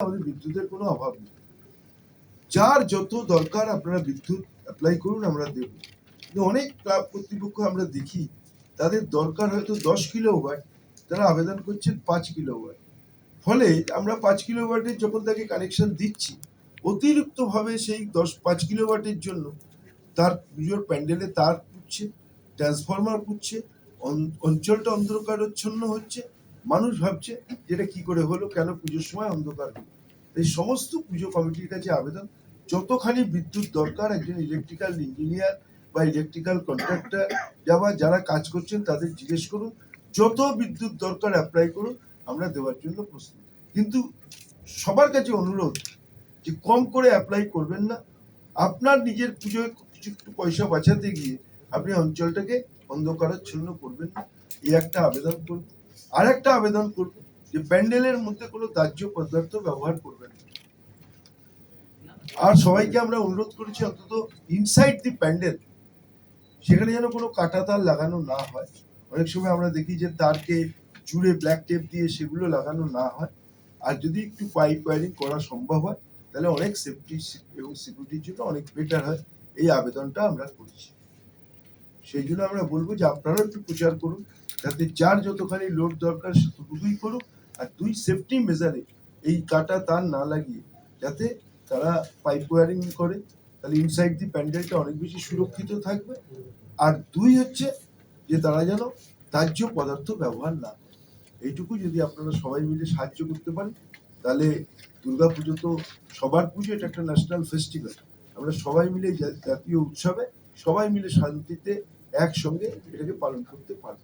আমাদের বিদ্যুতের কোনো অভাব নেই। যার যত দরকার আপনারা বিদ্যুৎ অ্যাপ্লাই করুন, আমরা দেব। অনেক ক্লাব কর্তৃপক্ষ আমরা দেখি, তাদের দরকার হয়তো দশ কিলো ওয়াট তারা আবেদন করছেন পাঁচ কিলো ওয়াট ফলে আমরা পাঁচ কিলো ওয়াটের যখন তাকে কানেকশন দিচ্ছি, অতিরিক্তভাবে সেই দশ, পাঁচ কিলো ওয়াটের জন্য তার পুজোর প্যান্ডেলে তার পুচ্ছে ট্রান্সফরমার অন- অঞ্চলটা অন্ধকারচ্ছন্ন হচ্ছে মানুষ ভাবছে যেটা কি করে হলো, কেন পুজোর সময় অন্ধকার? এই সমস্ত পুজো কমিটির কাছে আবেদন, যতখানি বিদ্যুৎ দরকার, একজন ইলেকট্রিক্যাল ইঞ্জিনিয়ার বা ইলেকট্রিক্যাল কন্ট্রাক্টর যারা যারা কাজ করছেন তাদের জিজ্ঞেস করুন, যত বিদ্যুৎ দরকার অ্যাপ্লাই করুন, আমরা দেওয়ার জন্য প্রস্তুত। কিন্তু সবার কাছে অনুরোধ যে কম করে অ্যাপ্লাই করবেন না। আপনার নিজের পুজোয় কিছু একটু পয়সা বাঁচাতে গিয়ে আপনি অঞ্চলটাকে অন্ধকারাচ্ছন্ন করবেন না। এই একটা আবেদন করব আর একটা আবেদন করব যে প্যান্ডেলের মধ্যে কোনো দাহ্য পদার্থ ব্যবহার করবেন আর সবাইকে আমরা অনুরোধ করেছি অন্তত ইনসাইড দি প্যান্ডেল সেখানে যেন কোনো কাটা তার লাগানো না হয়। অনেক সময় আমরা দেখি যে তারকে জুড়ে ব্ল্যাক টেপ দিয়ে সেগুলো লাগানো না হয়। আর যদি একটু পাইপ ওয়ারিং করা সম্ভব হয়, তাহলে অনেক সেফটি এবং সিকিউরিটির জন্য অনেক বেটার হয় এই আবেদনটা আমরা করছি। সেই জন্য আমরা বলব যে আপনারাও একটু প্রচার করুন। যাতে যার যতখানি লোড দরকার ততটুকুই করুক, আর দুই সেফটি মেজারে এই কাটা তার না লাগিয়ে যাতে তারা পাইপ ওয়ারিং করে, তাহলে ইনসাইড দি প্যান্ডেলটা অনেক বেশি সুরক্ষিত থাকবে। আর দুই হচ্ছে যে তারা যেন দাহ্য পদার্থ ব্যবহার না এইটুকু যদি আপনারা সবাই মিলে সাহায্য করতে পারেন, তাহলে দুর্গাপুজো তো সবার পুজো, এটা একটা ন্যাশনাল ফেস্টিভ্যাল আমরা সবাই মিলে জাতীয় উৎসবে সবাই মিলে শান্তিতে একসঙ্গে এটাকে পালন করতে পারব।